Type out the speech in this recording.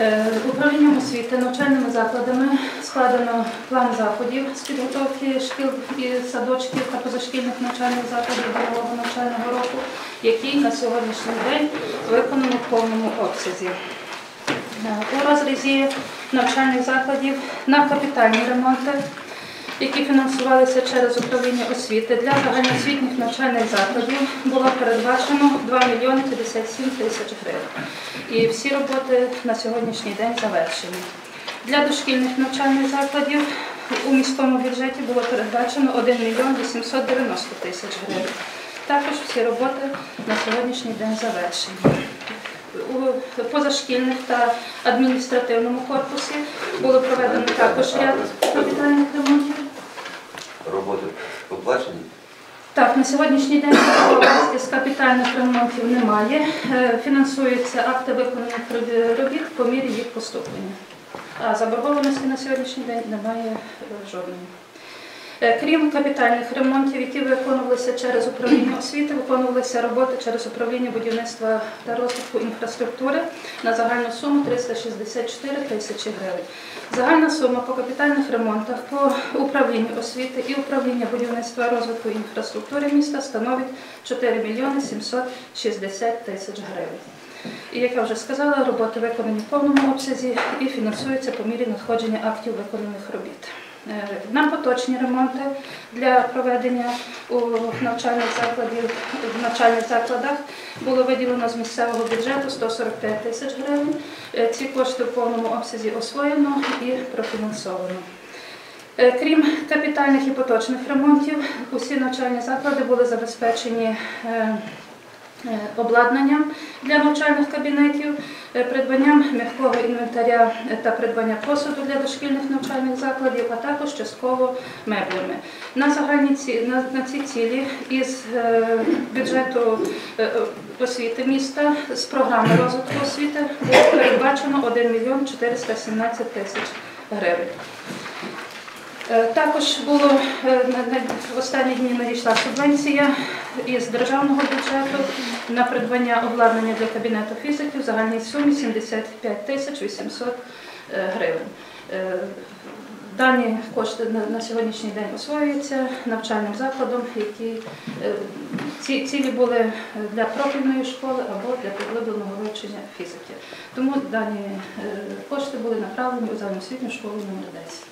Е, Управлінням освіти навчальними закладами складено план заходів з підготовки шкіл і садочків та позашкільних навчальних закладів нового навчального року, який на сьогоднішній день виконано в повному обсязі. Е, У розрізі навчальних закладів на капітальні ремонти, які фінансувалися через управління освіти для загальноосвітніх навчальних закладів, було передбачено 2 мільйони 57 тисяч гривень. І всі роботи на сьогоднішній день завершені. Для дошкільних навчальних закладів у міському бюджеті було передбачено 1 мільйон 890 тисяч гривень. Також всі роботи на сьогоднішній день завершені. У позашкільних та адміністративному корпусі було проведено також ряд капітальних ремонтів. Роботи оплачені? Так, на сьогоднішній день з капітальних ремонтів немає. Е, Фінансуються акти виконаних робіт по мірі їх поступлення. А заборгованості на сьогоднішній день немає е, жодної. Е, Крім капітальних ремонтів, які виконувалися через управління освіти, виконувалися роботи через управління будівництва та розвитку інфраструктури на загальну суму 364 тисячі гривень. Загальна сума по капітальних ремонтах по управлінню освіти і управління будівництва розвитку інфраструктури міста становить 4 мільйони 760 тисяч гривень. І як я вже сказала, роботи виконані в повному обсязі і фінансуються по мірі надходження актів виконаних робіт. Е, На поточні ремонти для проведення у навчальних закладів в навчальних закладах було виділено з місцевого бюджету 145 тисяч гривень. Е, Ці кошти в повному обсязі освоєно і профінансовано. Е, Крім капітальних і поточних ремонтів, усі навчальні заклади були забезпечені обладнанням для навчальних кабінетів, придбанням м'якого інвентаря та придбання посуду для дошкільних навчальних закладів, а також частково меблями. На загальні ці на, на ці цілі із е, бюджету е, освіти міста з програми розвитку освіти було передбачено 1 мільйон 417 тисяч гривень. Е, Також було е, в останні дні надійшла субвенція із державного бюджету на придбання обладнання для кабінету фізиків в загальній сумі 75 тисяч 800 е, гривень. Дані кошти на, сьогоднішній день освоюються навчальним закладом, які ці цілі були для профільної школи або для поглибленого вивчення фізики. Тому дані кошти були направлені у загальноосвітню школу номер 10.